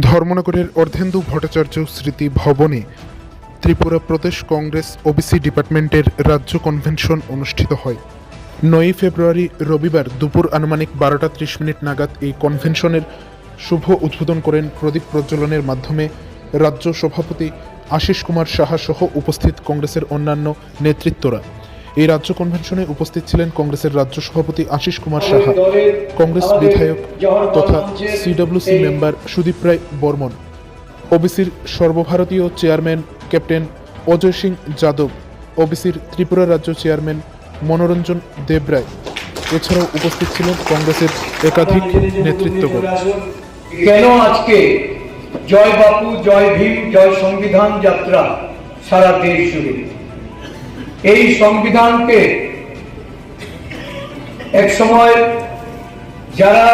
ধর্মনগরের অর্ধেন্দু ভট্টাচার্য স্মৃতি ভবনে ত্রিপুরা প্রদেশ কংগ্রেস ওবিসি ডিপার্টমেন্টের রাজ্য কনভেনশন অনুষ্ঠিত হয়। নয়ই ফেব্রুয়ারি রবিবার দুপুর আনুমানিক বারোটা ত্রিশ মিনিট নাগাদ এই কনভেনশনের শুভ উদ্বোধন করেন প্রদীপ প্রজ্বলনের মাধ্যমে রাজ্য সভাপতি আশিস কুমার সাহা সহ উপস্থিত কংগ্রেসের অন্যান্য নেতৃত্বরা। এই রাজ্য কনভেনশনে উপস্থিত ছিলেন কংগ্রেসের রাজ্য সভাপতি আশিস কুমার সাহা কংগ্রেস বিধায়ক তথা সিডব্লিউসি মেম্বার সুদীপ রায় বর্মন ওবিসির সর্বভারতীয় চেয়ারম্যান ক্যাপ্টেন অজয় সিং যাদব ওবিসির ত্রিপুরা রাজ্য চেয়ারম্যান মনোরঞ্জন দেবরায় এছাড়াও উপস্থিত ছিলেন কংগ্রেসের একাধিক নেতৃত্বগণ। কেন আজকে জয় বাপু জয় ভীম জয় সংবিধান যাত্রা সারা দেশ জুড়ে? এই সংবিধানকে এক সময় যারা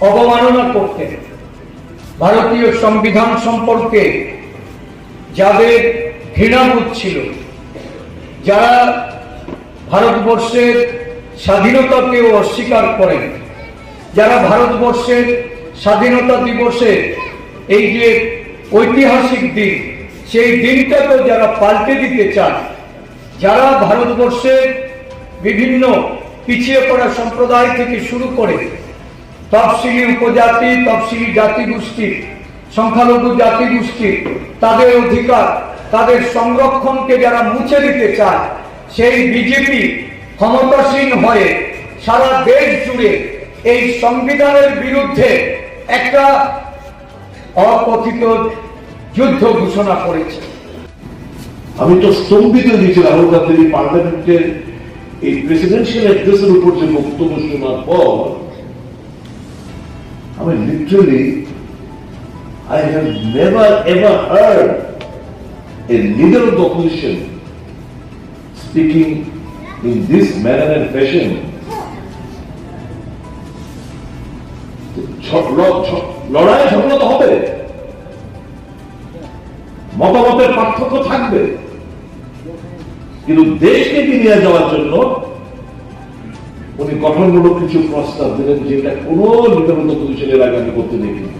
অবমাননা করতেন ভারতীয় সংবিধান সম্পর্কে যাদের ঘৃণাবোধ ছিল, যারা ভারতবর্ষের স্বাধীনতাকেও অস্বীকার করেন, যারা ভারতবর্ষের স্বাধীনতা দিবসে এই যে ঐতিহাসিক দিন, সেই দিনটাকেও যারা পাল্টে দিতে চান যারা ভারতবর্ষের বিভিন্ন পিছিয়ে পড়া সম্প্রদায় থেকে শুরু করে তফসিলি উপজাতি, তফসিলি জাতিগোষ্ঠী, সংখ্যালঘু জাতিগোষ্ঠী, তাদের অধিকার, তাদের সংরক্ষণকে যারা মুছে দিতে চায়, সেই বিজেপি ক্ষমতাসীন হয়ে সারা দেশ জুড়ে এই সংবিধানের বিরুদ্ধে একটা অকথিত যুদ্ধ ঘোষণা করেছে। আমি তো স্তম্ভিত হয়েছি রাহুল গান্ধীর পার্লামেন্টের এই প্রেসিডেন্সিয়াল অ্যাড্রেসের উপর যে বক্তব্য শোনার পর, আমি literally have never, ever heard a leader of the opposition speaking in this manner and fashion. ঝ- লড়াই ঝগড়া তো হবে মতামতের পার্থক্য থাকবে কিন্তু দেশকে নিয়ে যাওয়ার জন্য উনি গঠনমূলক কিছু প্রস্তাব দিলেন যেটা কোনো নিরাপত্তা প্রতিষ্ঠানের আগে আমি করতে দেখিনি